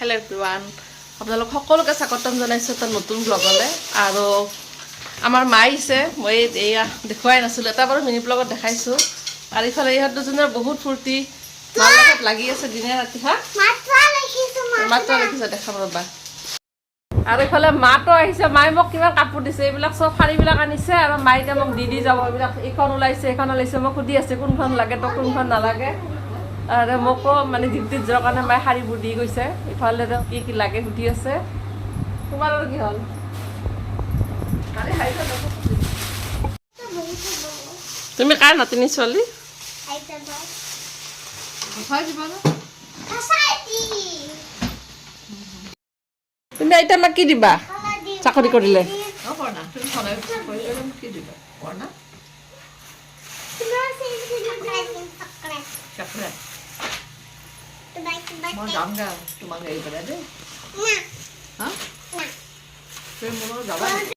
Hello' everyone আপোনালোক সকলোকে স্বাগতম জনাইছোঁ এটা নতুন ব্লগলৈ আৰু আমাৰ মা আহিছে। মই এয়া দেখুৱাই নাছিলোঁ। এটা বাৰু মিনি ব্লগত দেখাইছোঁ। আৰু ইফালে ইহঁত দুজনৰ বহুত ফূৰ্তি। মাৰ লগত লাগি আছে দিনে ৰাতি হা? মাত্ৰ দেখিছে দেখাম ৰ'বা। আৰু ইফালে মাতো আহিছে। মায়ে মোক কিমান কাপোৰ দিছে। এইবিলাক চব শাৰীবিলাক আনিছে আৰু মায়ে এতিয়া মোক দি দি যাব। এইবিলাক এইখন ওলাইছে এইখন ওলাইছে। মোক সুধি আছে কোনখন লাগে তো কোনখন নালাগে। আৰু মোকো মানে ডিউটিত যোৱাৰ কাৰণে মায়ে শাৰীবোৰ দি গৈছে। ইফালে কি কি লাগে সুধি আছে। তোমাৰ আৰু কি হ'ল। তুমি কাৰ নাতিনী ছোৱালী? তুমি এতিয়া আমাক কি দিবা? চাকৰি কৰিলে। চাকৰি মোৰ লগত যাবা নেকি?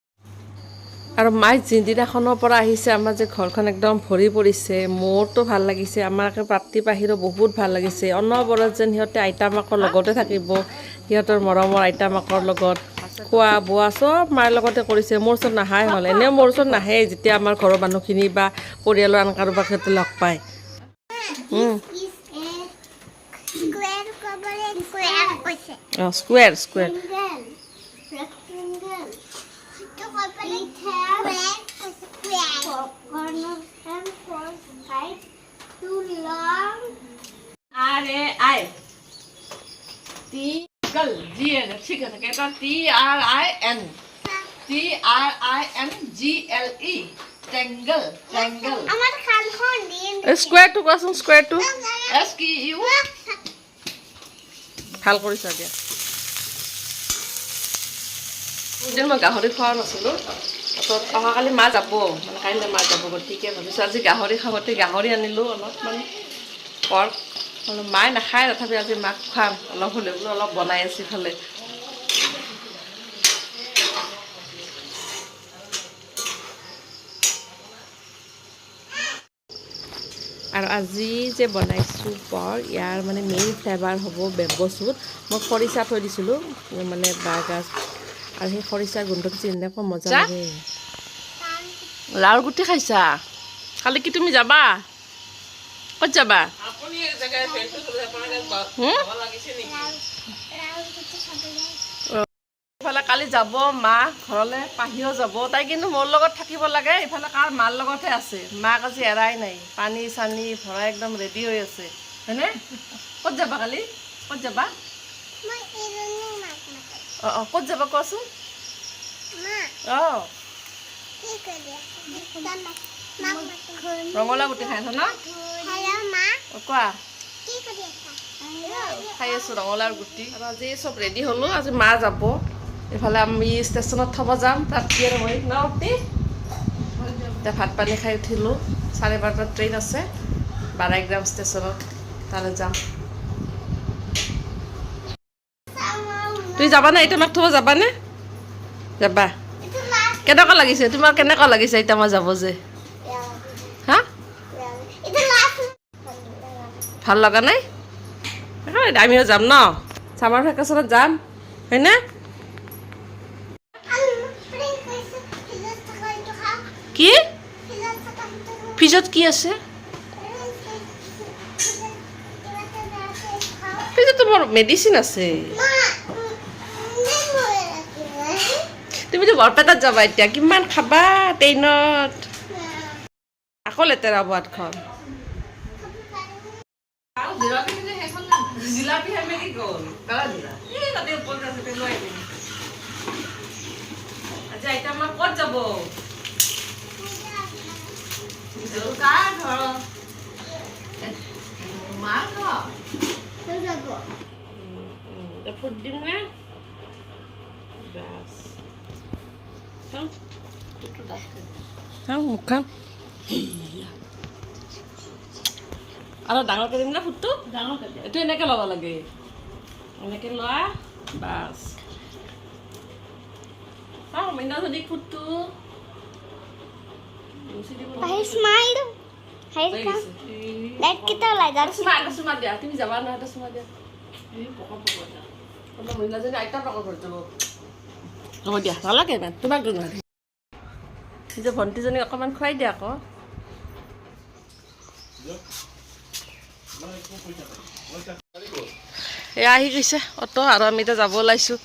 আৰু মায়ে যিদিনাখনৰ পৰা আহিছে আমাৰ যে ঘৰখন একদম ভৰি পৰিছে। মোৰতো ভাল লাগিছে আমাৰ প্ৰাপ্তি পাহিৰো বহুত ভাল লাগিছে। অনবৰত যেন সিহঁতে আইতা মাকৰ লগতে থাকিব সিহঁতৰ মৰমৰ আইতা মাকৰ লগত। খোৱা বোৱা চব মাৰ লগতে কৰিছে মোৰ ওচৰত নাহাই হ'ল। এনেও মোৰ ওচৰত নাহে যেতিয়া আমাৰ ঘৰৰ মানুহখিনি বা পৰিয়ালৰ আন কাৰোবাক সিহঁতে লগ পায়। উম, অঁ square square R A I T gall G N ঠিক আছে এটা T R I N T R I N G L E triangle triangle আমার খালখন দিয়ে স্কুৱেৰটো কোৱাচোন স্কুৱেৰটো এছ কি ইউ ভাল কৰিছা দিয়া এদিন মই গাহৰি খোৱা নাছিলোঁ। তাৰপিছত অহাকালি মা যাব মানে কাইলৈ মা যাব গতিকে ভাবিছোঁ আজি গাহৰি খাবতে গাহৰি আনিলোঁ অলপমান। পৰ্ক অলপ মায়ে নাখায় তথাপি আজি মাক খুৱাম অলপ হ'লেও বোলো অলপ বনাই আছে ইফালে। আৰু আজি যে বনাইছোঁ পৰ ইয়াৰ মানে মেইন ফ্লেভাৰ হ'ব বেম্ব' চুট। মই খৰিচা থৈ দিছিলোঁ মানে বাঁহগাজ আৰু সেই খৰিচাৰ গোন্ধটো যেনেকুৱা মজা লাগে। লাওৰ গুটি খাইছা? কালি কি তুমি যাবা? ক'ত যাবা? ইফালে কালি যাব মা ঘৰলৈ পাহিও যাব। তাই কিন্তু মোৰ লগত থাকিব লাগে। ইফালে কাৰ মাৰ লগতহে আছে। মাক আজি এৰাই নাই। পানী চানী ভৰাই একদম ৰেডি হৈ আছে। হয়নে? ক'ত যাবা কালি? ক'ত যাবা মই এজনী মাক মাতে অঁ ক'ত যাবা কোৱাচোন অঁ ৰঙালাও গুটি খাই আছা ন কোৱা? খাই আছোঁ ৰঙালাওৰ গুটি। আৰু আজি চব ৰেডি হ'লোঁ আজি মা যাব। এইফালে আমি ষ্টেচনত থ'ব যাম তাত কি আৰু মই ন এতিয়া ভাত পানী খাই উঠিলোঁ। চাৰে বাৰটাত ট্ৰেইন আছে বাৰাইগ্ৰাম ষ্টেচনত তালৈ যাম। তুমি যাবানে এতিয়া আমাক থ'ব যাবানে যাবা এইটো লাষ্ট কেনেকুৱা লাগিছে? তোমাৰ কেনেকুৱা লাগিছে? এতিয়া মই যাব যে। হা? ভালো লগা নাই? আমিও যাম ন? ছামাৰ ভেকেশ্যনত যাম। হয়নে? কি? ফ্ৰিজত কি আছে? ফ্ৰিজত তোমাৰ মেডিচিন আছে। তুমিতো বৰপেটাত যাবা এতিয়া কিমান খাবা ট্ৰেইনত? আকৌ লেতেৰা হ'ব হাতখন ক'ত যাব কাৰ ঘৰত মাৰ ঘৰ ফুট দিম নে বাছ চাওঁ চাওঁ মুখখন আৰু ডাঙৰকৈ দিম নে ফুটটো ডাঙৰকৈ এইটো এনেকৈ ল'ব লাগে এনেকৈ লোৱা বাছ চাওঁ মইনা যদি ফুটটো মুচি দিব লাগে। স্মাইল হৈ হেৰি গৈছে। লাইট কেইটা ওলাই এটা চুমা এটা চুমা দিয়া তুমি যাবা নহয় এটা চুমা দিয়া এই পকা পকা দিয়া। কোনোবা মহিলাজনী আইতা পাকৰ ঘৰত যাব হ'ব দিয়া নালাগে ইমান তোমাক নিজৰ ভণ্টিজনীক অকণমান খুৱাই দিয়া আকৌ। এয়া আহি গৈছে অট আৰু আমি এতিয়া যাব ওলাইছোঁ।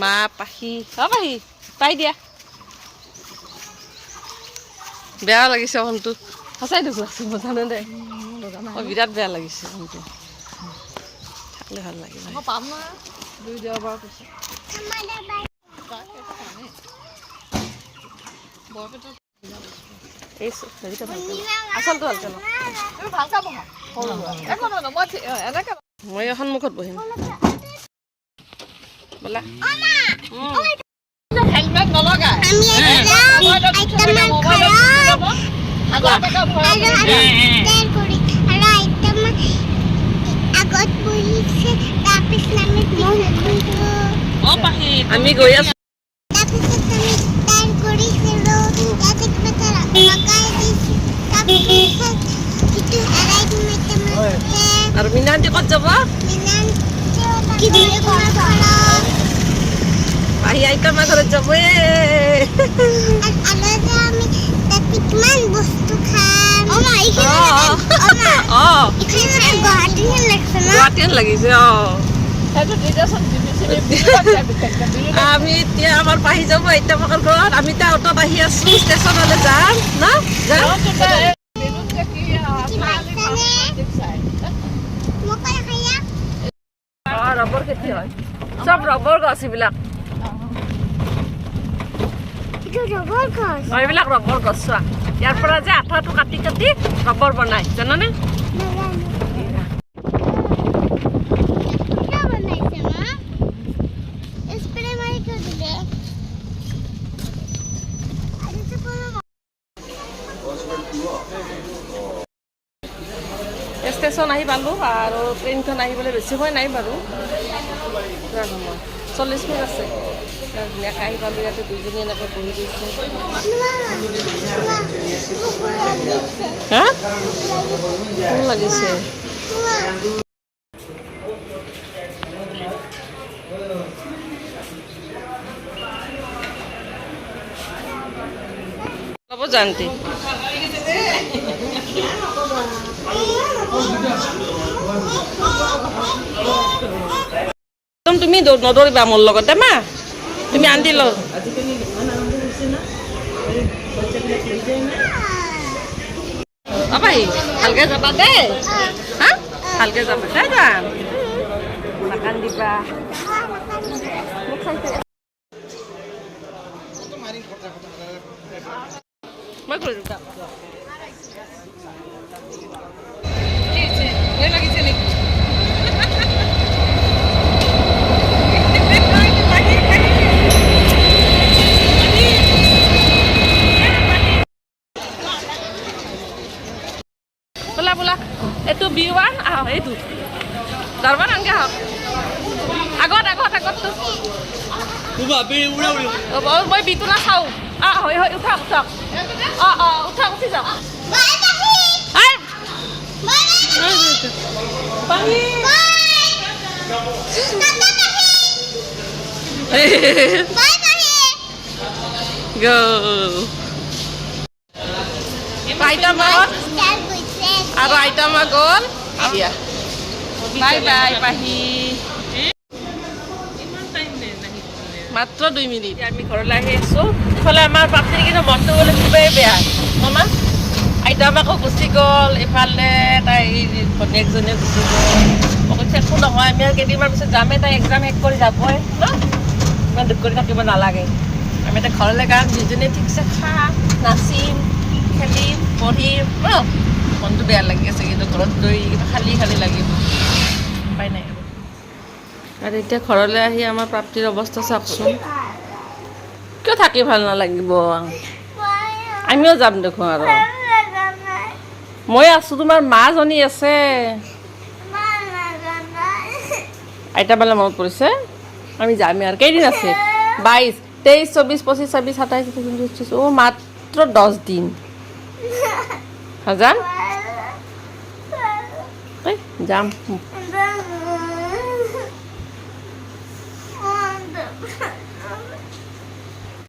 মা পাখি অ পাখি পাই দিয়া। বেয়া লাগিছে মনটো সঁচাই দুখ লাগছে মই জানো দে। অঁ বিৰাট বেয়া লাগিছে মনটো থাকিলে ভালো লাগিল মই মই সন্মুখত বহিম। হেলমেট নলগাই আমি একদম আইটেম ঘৰত হাজাৰ টকা ভৰাই আৰু তেল কৰি আৰু আইটেম আগত বহিছে তাৰপিছত আমি বহিলোঁ আমি গৈ আছো তাৰপিছত আমি তেল কৰিছিলোঁ ইয়াতে কিবা এটা লগাই দিছোঁ তাৰপিছত সিটো এৰাই দিম আইটেম আৰু মিনান্তি ক'ত যাব কি বুলি ঘৰ ঘৰত আহি আইতামা ঘৰত যাব এ আলাদা আমি তাতে কিমান বস্তু খাম অ মা এইখিনি অ। অ মা অঁ এইখিনি গুৱাহাটীহে লাগছে ন গুৱাহাটীত লাগিছে অঁ সেইটো দি দেচোন বিনি চিনি বিনিময় দিয়া বিশেষকে বিনি আমি এতিয়া আমাৰ পাহি যাব আইতামাকৰ ঘৰত আমি এতিয়া অটত আহি আছো ষ্টেচনলৈ যাম বিনুত যে কি আচালি মাছ চাই মোক খাইয়া অঁ ৰবৰ খেতি হয় চব ৰবৰ এইবিলাক ৰবৰ গছ চোৱা। ইয়াৰ পৰা যে আঠাটো কাটি কাটি ৰবৰ বনাই জানানে? ষ্টেচন আহি পালোঁ আৰু ট্ৰেইনখন আহিবলৈ বেছি সময় নাই বাৰু। চল্লিছ মিনিট আছে। এতিয়া ধুনীয়াকৈ আহি পালোঁ ইয়াতে দুইজনী এনেকৈ বহি দিছোঁ হা? ভালো লাগিছে? হ'ব জানতে। তুমি দৌ- নদৌৰিবা মোৰ লগতে, মা। তুমি আন্টি লগ। অবাই ভালকে যাবা দেই হা? ভালকে যাবা। দেই যাম নাকান্দিবা মোক চাইছে মই কৰি হ'ব, মই বিটো নাচাওঁ অঁ হয় হয় উঠক উঠক অঁ অঁ উঠক উঠি যাওক বাই বাহি আই বাই পাহি বাই বাহি Go. আইতামা তেল গৈছে আৰু আইতামা গ'ল দিয়া বাই বাই পাহি মাত্ৰ দুই মিনিট। আমি ঘৰলৈ আহি আছোঁ। ইফালে আমাৰ পাখিৰ কিন্তু মনটো বোলে খুবেই বেয়া। মামা আইতামাকো গুচি গ'ল। ইফালে তাই ভনীয়েকজনীও গুচি গ'ল। কৈছোঁ একো নহয়, আমি আৰু কেইদিনমান পিছত যামেই তাই এক্সাম শেষ কৰি যাবই। ন? ইমান দুখ কৰি থাকিব নালাগে। আমি এতিয়া ঘৰলৈ যাম। দুইজনীয়ে ঠিকছে খাম, নাচিম, খেলিম, পঢ়িম। ন? মনটো বেয়া লাগি আছে কিন্তু ঘৰত গৈ খালী খালী লাগিব। আৰু এতিয়া ঘৰলৈ আহি আমাৰ প্ৰাপ্তিৰ অৱস্থা চাওকচোন। কিয় থাকি ভালো নালাগিব? আমিও যাম দেখোন আৰু। মই আছোঁ তোমাৰ মাজনী আছে। আইতা বেলা মনত পৰিছে? আমি যামেই আৰু কেইদিন আছে? বাইছ তেইছ চৌবিছ পঁচিছ ছাব্বিছ সাতাইছ ত্ৰিছ অ' মাত্ৰ দহ দিন। এই, যাম।